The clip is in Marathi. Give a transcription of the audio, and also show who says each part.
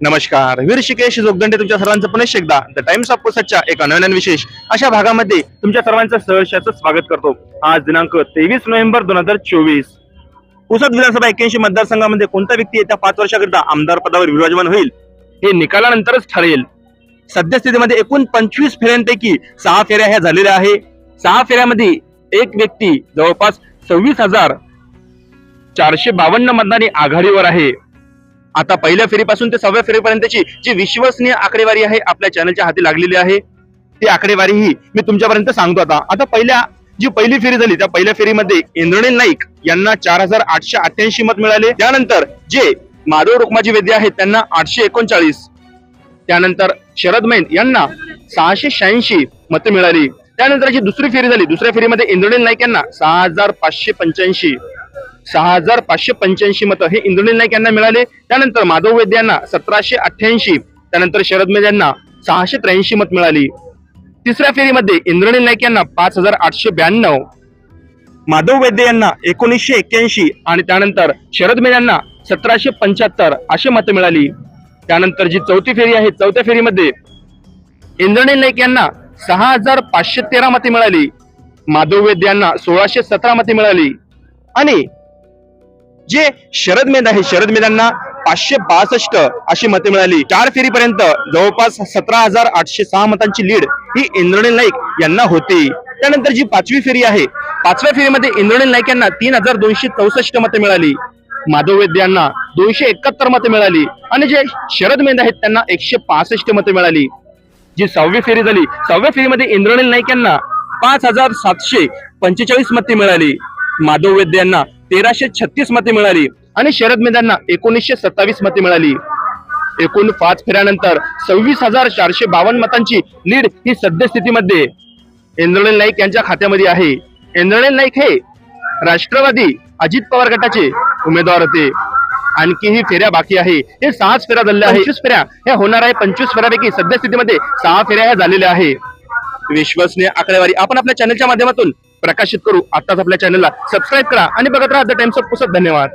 Speaker 1: नमस्कार. वीर शिकेश जोगदंडे तुमच्या सर्वांचं पुनश्च एकदा द टाइम्स ऑफ पुसतच्या एका नवीन विशेष अशा भागामध्ये तुमच्या सर्वांचं सहर्षाचं स्वागत करतो. आज दिनांक तेवीस नोव्हेंबर दोन हजार चोवीस. पुसद विधानसभा एक्क्याऐंशी मतदारसंघामध्ये कोणता व्यक्ती येत्या पाच वर्षाकरिता आमदार पदावर विराजमान होईल? हे निकालानंतरच ठरेल. सद्यस्थितीमध्ये एकूण पंचवीस फेऱ्यांपैकी सहा फेऱ्या ह्या झालेल्या आहे. सहा फेऱ्यामध्ये एक व्यक्ती जवळपास सव्वीस हजार चारशे बावन्न मतदानी आघाडीवर आहे. आता पहिल्या फेरीपासून ते सहाव्या फेरीपर्यंतची जी विश्वसनीय आकडेवारी आहे आपल्या चॅनलच्या हाती लागलेली आहे. ती आकडेवारी ही मी तुमच्यापर्यंत सांगतो आता. आता पहिल्या जी पहिली फेरी झाली त्या पहिल्या फेरीमध्ये इंद्रनील नाईक यांना चार हजार आठशे अठ्ठ्याऐंशी मत मिळाले. त्यानंतर जे माधव रुक्माजी वैद्य आहेत त्यांना आठशे एकोणचाळीस. त्यानंतर शरद मैन यांना सहाशे शहाऐंशी मतं मिळाली. त्यानंतर जी दुसरी फेरी झाली दुसऱ्या फेरीमध्ये इंद्रनील नाईक यांना सहा हजार पाचशे पंच्याऐंशी. सहा हजार पाचशे पंच्याऐंशी मतं हे इंद्रनील नाईक यांना मिळाले. त्यानंतर माधव वैद्य यांना सतराशे अठ्ठ्याऐंशी त्यानंतर शरद मेद यांना सहाशे त्र्याऐंशी मत मिळाली. तिसऱ्या फेरीमध्ये इंद्रनील नाईक यांना पाच हजार आठशे ब्याण्णव माधव वैद्य यांना एकोणीसशे एक्क्याऐंशी आणि त्यानंतर शरद मेद यांना सतराशे पंच्याहत्तर असे मतं मिळाली. त्यानंतर जी चौथी फेरी आहे चौथ्या फेरीमध्ये इंद्रनील नाईक यांना सहा हजार पाचशे तेरा मते मिळाली. माधव वैद्य यांना सोळाशे सतरा मते मिळाली. आणि जे शरद मेद आहे शरद मेद पाचशे बासष्ट अशी मते मिळाली. चार फेरीपर्यंत जवळपास सतरा हजार आठशे सहा मतांची लीड ही इंद्रणील नाईक यांना होती. त्यानंतर जी पाचवी फेरी आहे पाचव्या फेरीमध्ये इंद्रणील नाईक यांना तीन हजार दोनशे चौसष्ट मते मिळाली. माधव वैद्य यांना दोनशे एकाहत्तर मते मिळाली आणि जे शरद मेंद आहेत त्यांना एकशे पासष्ट मते मिळाली. जी सहावी फेरी झाली सहाव्या फेरीमध्ये इंद्रणील नाईक यांना पाच हजार सातशे पंचेचाळीस मते मिळाली. माधव वैद्य यांना तेराशे छत्तीस मते मिळाली. आणि शरद मेद यांना एकोणीसशे सत्तावीस मते मिळाली. एकूण पाच फेऱ्यानंतर सव्वीस हजार चारशे बावन्न मतांची लीड ही सद्यस्थितीमध्ये. इंद्रनील नाईक यांच्या खात्यामध्ये आहे. इंद्रनील नाईक हे राष्ट्रवादी अजित पवार गटाचे उमेदवार होते. आणखीही फेऱ्या बाकी आहे. हे सहाच फेऱ्या झालेल्या आहे पंचवीस फेऱ्या. ह्या होणार आहे पंचवीस फेऱ्यापैकी सद्यस्थितीमध्ये सहा फेऱ्या ह्या झालेल्या आहे. विश्वसनीय आकडेवारी. आपण आपल्या चॅनलच्या माध्यमातून प्रकाशित करू. आताच आपल्या चॅनलला सबस्क्राईब करा आणि बघत राहा. द टाइम्स ऑफ पुसत धन्यवाद.